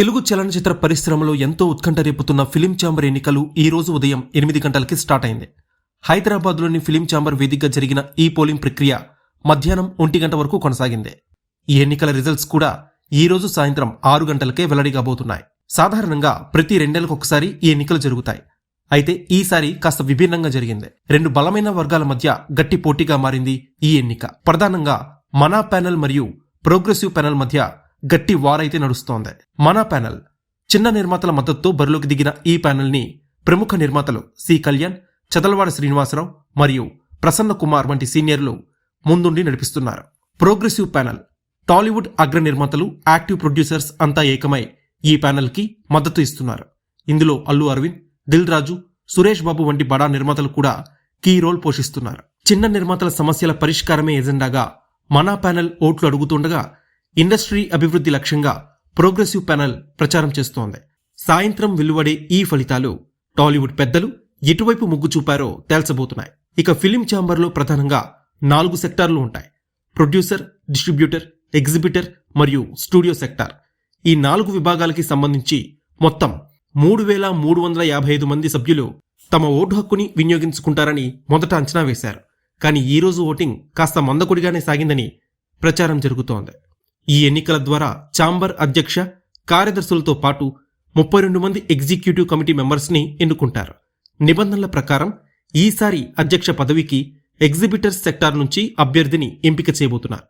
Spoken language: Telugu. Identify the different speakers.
Speaker 1: తెలుగు చలనచిత్ర పరిశ్రమలో ఎంతో ఉత్కంఠ రేపుతున్న ఫిలిం ఛాంబర్ ఎన్నికలు ఈ రోజు ఉదయం ఎనిమిది గంటలకి స్టార్ట్ అయింది. హైదరాబాద్లోని ఫిలిం ఛాంబర్ వేదికగా జరిగిన ఈ పోలింగ్ ప్రక్రియ మధ్యాహ్నం ఒంటి గంట వరకు కొనసాగింది. ఈ ఎన్నికల రిజల్ట్స్ కూడా ఈ రోజు సాయంత్రం ఆరు గంటలకే వెల్లడిగాబోతున్నాయి సాధారణంగా ప్రతి రెండేళ్ళకు ఒకసారి ఈ ఎన్నికలు జరుగుతాయి. అయితే ఈసారి కాస్త విభిన్నంగా జరిగింది. రెండు బలమైన వర్గాల మధ్య గట్టి పోటీగా మారింది ఈ ఎన్నిక. ప్రధానంగా మనా ప్యానెల్ మరియు ప్రోగ్రెసివ్ ప్యానెల్ మధ్య గట్టి వారైతే నడుస్తోంది. మన ప్యానెల్ చిన్న నిర్మాతల మద్దతుతో బరిలోకి దిగిన ఈ ప్యానెల్ని ప్రముఖ నిర్మాతలు సి కళ్యాణ్ చదలవాడ శ్రీనివాసరావు మరియు ప్రసన్న కుమార్ వంటి సీనియర్లు ముందుండి నడిపిస్తున్నారు. ప్రోగ్రెసివ్ ప్యానెల్ టాలీవుడ్ అగ్ర నిర్మాతలు యాక్టివ్ ప్రొడ్యూసర్స్ అంతా ఏకమై ఈ ప్యానెల్కి మద్దతు ఇస్తున్నారు. ఇందులో అల్లు అరవింద్ దిల్ రాజు సురేష్ బాబు వంటి బడా నిర్మాతలు కూడా కీ రోల్ పోషిస్తున్నారు. చిన్న నిర్మాతల సమస్యల పరిష్కారమే ఎజెండాగా మనా ప్యానెల్ ఓట్లు అడుగుతుండగా ఇండస్ట్రీ అభివృద్ధి లక్ష్యంగా ప్రోగ్రెసివ్ ప్యానెల్ ప్రచారం చేస్తోంది. సాయంత్రం వెలువడే ఈ ఫలితాలు టాలీవుడ్ పెద్దలు ఎటువైపు మొగ్గు చూపారో తేల్చబోతున్నాయి. ఇక ఫిలిం ఛాంబర్లో ప్రధానంగా నాలుగు సెక్టార్లు ఉంటాయి. ప్రొడ్యూసర్ డిస్ట్రిబ్యూటర్ ఎగ్జిబిటర్ మరియు స్టూడియో సెక్టార్. ఈ నాలుగు విభాగాలకి సంబంధించి మొత్తం మూడు వేల మూడు వందల యాభై ఐదు మంది సభ్యులు తమ ఓటు హక్కుని వినియోగించుకుంటారని మొదట అంచనా వేశారు. కానీ ఈ రోజు ఓటింగ్ కాస్త మందకొడిగానే సాగిందని ప్రచారం జరుగుతోంది. ఈ ఎన్నికల ద్వారా ఛాంబర్ అధ్యక్ష కార్యదర్శులతో పాటు ముప్పై రెండు మంది ఎగ్జిక్యూటివ్ కమిటీ మెంబర్స్ని ఎన్నుకుంటారు. నిబంధనల ప్రకారం ఈసారి అధ్యక్ష పదవికి ఎగ్జిబిటర్స్ సెక్టార్ నుంచి అభ్యర్థిని ఎంపిక చేయబోతున్నారు.